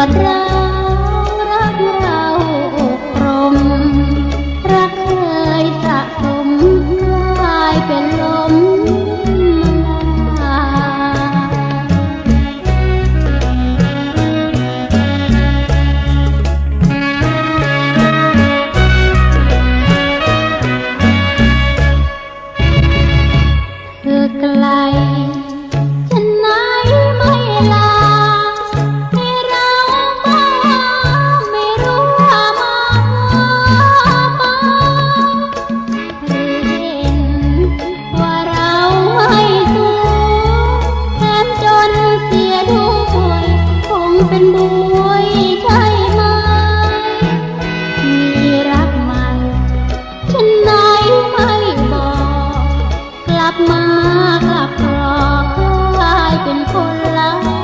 what the ลับมากลับกรอกกลายเป็นคนละ